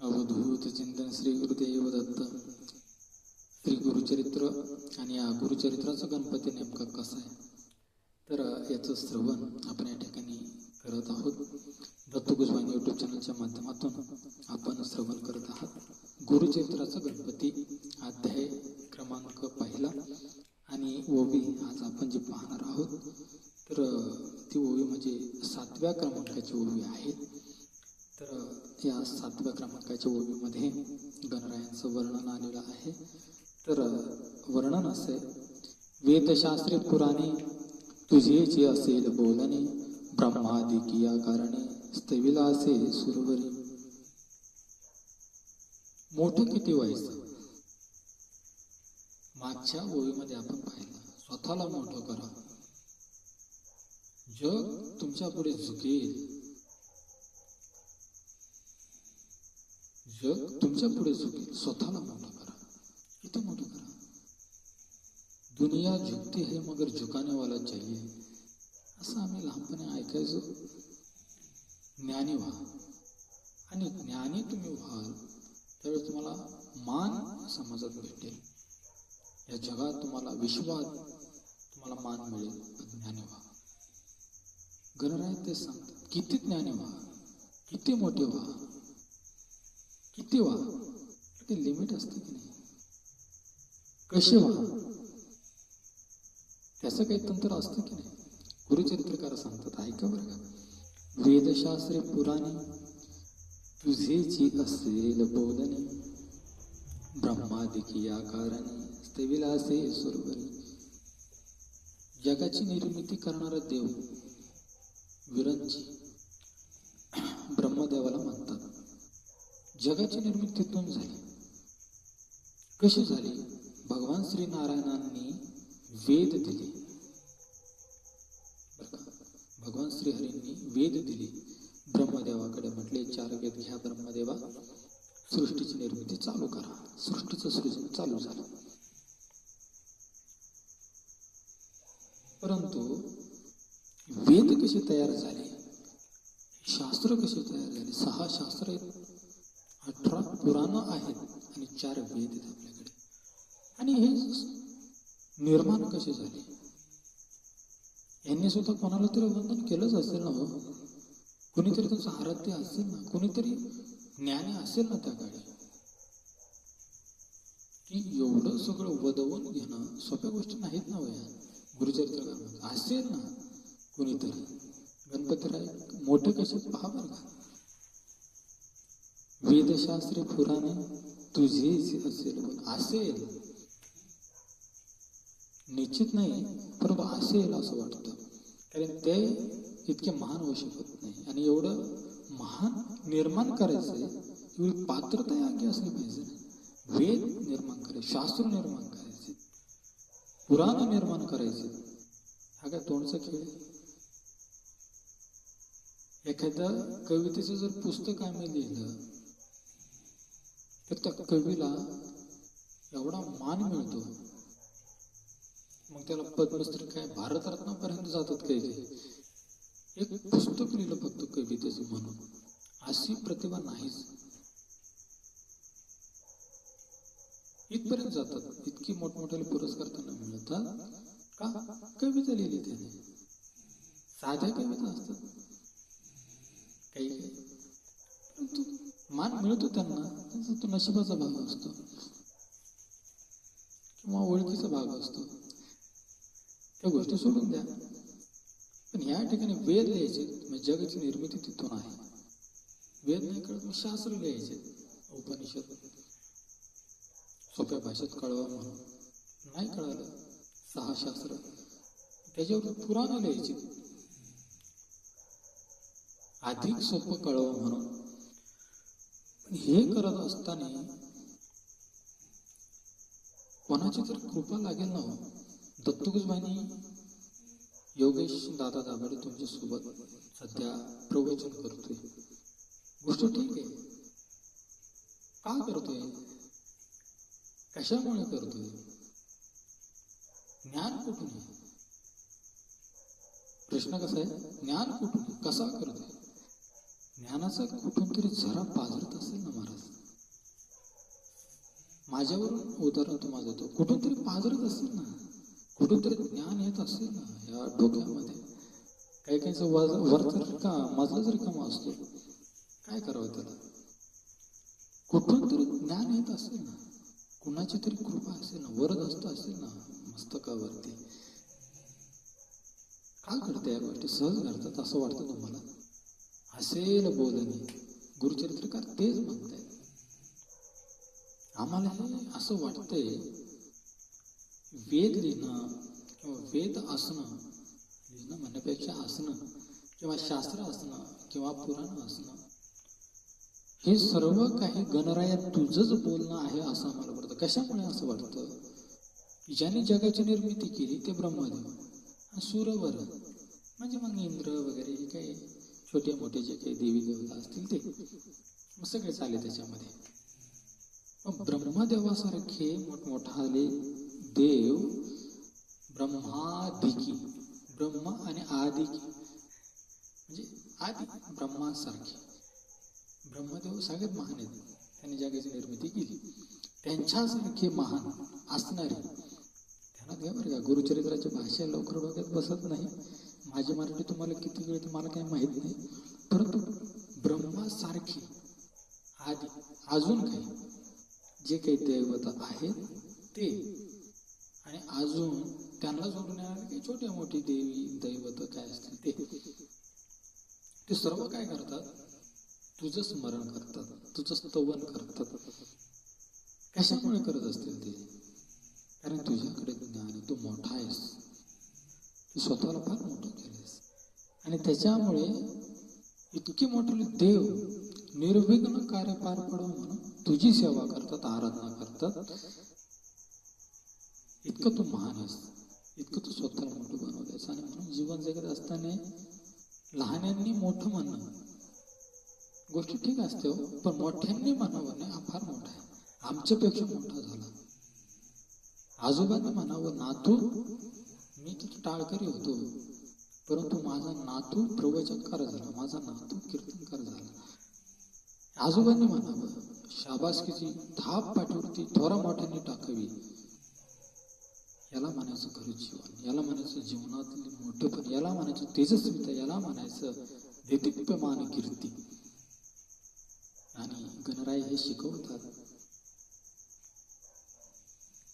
अवधूत चिंतन श्री गुरुदेव दत्त श्री गुरुचरित्र आणि या गुरुचरित्राचा गणपती नेमका कसा आहे? तर याचं श्रवण आपण या ठिकाणी करत आहोत. दत्त गुजवानी यूट्यूब चॅनलच्या माध्यमातून आपण श्रवण करत आहात. गुरुचरित्राचा गणपती अध्याय क्रमांक पहिला आणि ओवी आज आपण जे पाहणार आहोत तर ती ओवी म्हणजे सातव्या क्रमांकाची ओवी आहे. सातव्या क्रमांकाच्या ओवीमध्ये गणरायांचं वर्णन आलेलं आहे. तर वर्णन असे वेदशास्त्री पुराणे तुझे जे असेल बोलणे ब्रह्मादी या कारणे स्थविला असे सुरवरी. मोठं किती व्हायचं? मागच्या ओळीमध्ये आपण पाहिलं स्वतःला मोठं करा. जग तुमच्यापुढे झुकेल. जग तुमच्यापुढे झुकेल. स्वतःला मोठं करा. किती मोठं करा. दुनिया झुकते हे मगर झुकानेवाला चाहिये चाहिए. असं आम्ही लहानपणी ऐकायचो. ज्ञानी व्हा. आणि ज्ञानी तुम्ही व्हाल त्यावेळेस तुम्हाला मान समाजात भेटेल. या जगात तुम्हाला विश्वात तुम्हाला मान मिळेल. ज्ञानी व्हा. गणराय ते सांगतात. किती ज्ञानी व्हा. किती मोठे व्हा. किती व्हा ते लिमिट असते की नाही? कसे व्हा त्याचं काही तंत्र असतं की नाही? गुरुचरित्रकार सांगतात ऐका बरं का. वेदशास्त्रे पुराणे. तुझे जी असेल बोलणे ब्रह्मादिकी आकाराने स्थविलासे सुरवरी जगाची निर्मिती करणारा देव विरंजी ब्रह्मदेवाला म्हणतात जगाची निर्मितीतून झाली. कशी झाली? भगवान श्री नारायणांनी वेद दिले. भगवान श्रीहरींनी वेद दिले. ब्रह्मदेवाकडे म्हटले चार वेद घ्या ब्रह्मदेवा. सृष्टीची निर्मिती चालू करा. सृष्टीचं सृजन चालू झालं. परंतु वेद कसे तयार झाले? शास्त्र कसे तयार झाले? सहा शास्त्र आहेत. अठरा पुराणं आहेत आणि चार वेद आहेत आपल्याकडे. आणि हे निर्माण कसे झाले? यांनी सुद्धा कोणाला तरी वंदन केलंच असेल ना हो? कुणीतरी तुमचं आराध्य असेल ना? कुणीतरी ज्ञानी असेल ना त्या काळी? की एवढं सगळं वदवून घेणं सोप्या गोष्टी नाहीत ना हो वया गुरुचरित्र असेल ना कुणीतरी? गणपतीराय मोठे कसे पहा बरं का. वेदशास्त्र पुराणे तुझेच असेल असेल. निश्चित नाही परंतु असेल असं वाटतं. कारण ते इतके महान होऊ शकत नाही. आणि एवढं महान निर्माण करायचं एवढी पात्रता अंगी असली पाहिजे वेद निर्माण करायचे शास्त्र निर्माण करायचे पुराण निर्माण करायचे. हा काय तोंडचा खेळ एखाद्या कवितेचं जर पुस्तक आम्ही लिहिलं तर त्या कवीला एवढा मान मिळतो. मग त्याला पद्मश्री काय भारतरत्नापर्यंत जातात काही काही एक पुस्तक लिहिलं फक्त कवितेचं म्हणून. अशी प्रतिभा नाहीच. इथपर्यंत जातात. इतकी मोठमोठ्याले पुरस्कार त्यांना मिळतात. का? कविता लिहिली त्याने. साध्या कविता असतात. काही काही. परंतु मान मिळतो त्यांना त्यांचा तो नशिबाचा भाग असतो. किंवा ओळखीचा भाग असतो. त्या गोष्टी सोडून द्या. पण या ठिकाणी वेद लिहायचे म्हणजे जगाची निर्मिती तिथून आहे. वेद नाही कळत मग शास्त्र लिहायचे. उपनिषद. सोप्या भाषेत कळवा म्हणून. नाही कळालं सहा शास्त्र. त्याच्यावर पुराण लिहायचे. अधिक सोपं कळवा म्हणून. पण हे करत असताना कोणाची तर कृपा लागेल ना हो. योगेश दादा दाभाडे तुमच्यासोबत सध्या प्रवचन करतोय. गोष्ट ठीक आहे. का करतोय? कशामुळे करतोय? ज्ञान कुठून आहे? प्रश्न कसा आहे? ज्ञान कुठून कसा करतोय? ज्ञानाचा कुठून तरी जरा पाझरत असेल ना महाराज? माझ्यावरून उदाहरण तुम्हाला देतो. कुठून तरी पाजरत असेल ना? कुठून तरी ज्ञान येत असेल ना या डोक्यामध्ये? काही काहीचं वज वर का मजला जरी कमा असतो काय करावं त्याला? कुठून तरी ज्ञान येत असेल ना? कुणाची तरी कृपा असेल ना? वरद असत असेल ना मस्तकावरती? का करते या गोष्टी? सहज घडतात असं वाटतं तुम्हाला? असेल बोलणे. गुरुचरित्रकार तेच म्हणताय? आम्हाला हे असं वाटतंय वेद लिहिणं किंवा वेद असणं लिहिणं म्हणण्यापेक्षा असणं किंवा शास्त्र असणं किंवा पुराण असणं हे सर्व काही गणराया तुझंच बोलणं आहे असं आम्हाला वाटतं. कशामुळे असं वाटतं? ज्याने जगाची निर्मिती केली ते ब्रह्मदेव. सूरवर म्हणजे मग इंद्र वगैरे हे काही छोटे मोठे जे काही देवी देवता असतील ते. मग सगळे चाले त्याच्यामध्ये. मग ब्रह्मदेवासारखे मोठमोठाले देव ब्रह्मादिकी ब्रह्म आणि आदिकी. म्हणजे आदि ब्रह्मासारखे. ब्रह्मदेव सगळ्यात महान आहेत. त्यांनी जगाची निर्मिती केली. त्यांच्यासारखे महान असणारे. त्यांना देव बरं का गुरुचरित्राची भाषा लवकर डोक्यात बसत नाही. माझी मराठी तुम्हाला किती वेळ तुम्हाला काही माहीत नाही. परंतु ब्रह्मासारखी आधी अजून काही जे काही दैवत आहेत ते आणि अजून त्यांना जोडून येणारे काही छोटे मोठी देवी दैवत काय असतील ते. ते सर्व काय करतात? तुझं स्मरण करतात तुझं स्तवन करतात. कशामुळे करत असतील ते? कारण तुझ्याकडे ज्ञान तू मोठा तू स्वतःला फार मोठं केलंस आणि त्याच्यामुळे इतकी मोठे देव निर्विघ्न कार्य पार पडव म्हणून तुझी सेवा करतात आराधना करतात. इतकं तू महान आहेस. इतकं तू स्वतःला मोठं बनवलंयस आणि म्हणून जीवन जगत असताना लहान्यांनी मोठं म्हणणं गोष्ट ठीक असते हो पण मोठ्यांनी म्हणावं नाही हा फार मोठा आहे. आमच्यापेक्षा मोठा झाला. आजोबांनी म्हणावं नातू टाळकरी होतो. परंतु माझा नातू प्रवचनकार झाला. माझा नातू कीर्तनकार झाला. आजोबांनी म्हणावं शाबासकीची धाप पाठवती थोरा मोठ्याने टाकावी. याला म्हणायचं खरं जीवन. याला म्हणायचं जीवनातले मोठेपण याला म्हणायचं तेजस्विता. याला म्हणायचं देदीप्यमान कीर्ती. आणि गणराय हे शिकवतात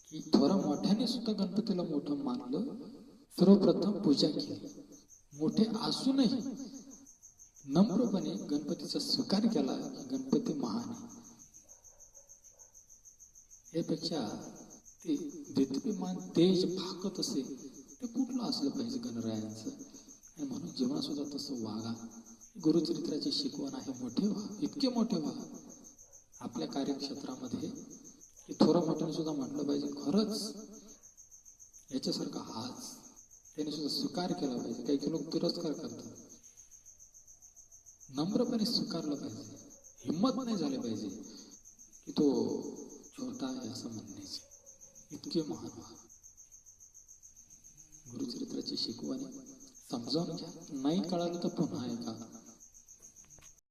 की थोरा मोठ्याने सुद्धा गणपतीला मोठं मानलं सर्वप्रथम पूजा केली. मोठे असूनही नम्रपणे गणपतीचा स्वीकार केला की गणपती महान यापेक्षा ते देदीप्यमान तेज भाकत असे ते कुठलं असलं पाहिजे गणरायांचं? आणि म्हणून जेव्हा सुद्धा तसं वागा. गुरुचरित्राची शिकवण आहे मोठे व्हा इतके मोठे व्हा. आपल्या कार्यक्षेत्रामध्ये हे थोडं मोठ्याने सुद्धा म्हटलं पाहिजे खरंच याच्यासारखा हाच त्याने सुद्धा स्वीकार केला पाहिजे. काही काही लोक तिरस्कार करतात. नम्रपणे स्वीकारलं पाहिजे. हिंमत नाही झाली पाहिजे की तो छोटा आहे असं म्हणण्याची इतके महान गुरुचरित्राची शिकवण समजावून घ्या. नाही कळालं तर पुन्हा ऐका.